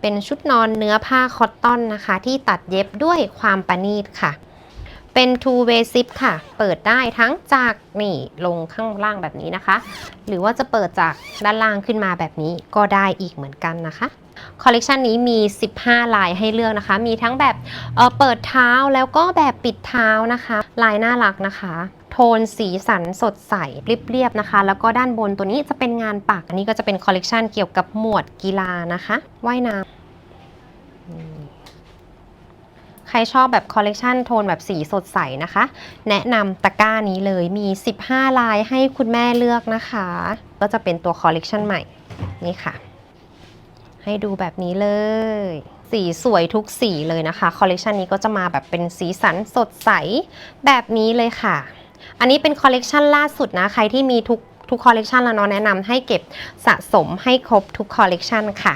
เป็นชุดนอนเนื้อผ้าคอตตอนนะคะ ที่ตัดเย็บด้วยความประณีตค่ะ เป็น two way zip ค่ะ เปิดได้ทั้งจากนี่ลงข้างล่างแบบนี้นะคะ หรือว่าจะเปิดจากด้านล่างขึ้นมาแบบนี้ก็ได้อีกเหมือนกันนะคะ คอลเลกชันนี้มี 15 ลายให้เลือกนะคะ มีทั้งแบบเเปิดเท้าแล้วก็แบบปิดเท้านะคะ ลายน่ารักนะคะโทนสีสันสดใสเรียบๆนะคะ แล้วก็ด้านบนตัวนี้จะเป็นงานปักอันนี้ก็จะเป็นคอลเลกชันเกี่ยวกับหมวดกีฬานะคะว่ายน้ำใครชอบแบบคอลเลกชันโทนแบบสีสดใสนะคะ แนะนำตะกร้านี้เลยมี 15 ลายให้คุณแม่เลือกนะคะ ก็จะเป็นตัวคอลเลกชันใหม่นี่ค่ะ ให้ดูแบบนี้เลย สีสวยทุกสีเลยนะคะคอลเลกชันนี้ก็จะมาแบบเป็นสีสันสดใสแบบนี้เลยค่ะ อันนี้เป็นคอลเลกชันล่าสุดนะ ใครที่มีทุกทุกคอลเลกชันแล้วเนาะแนะนำให้เก็บสะสมให้ครบทุกคอลเลกชันค่ะ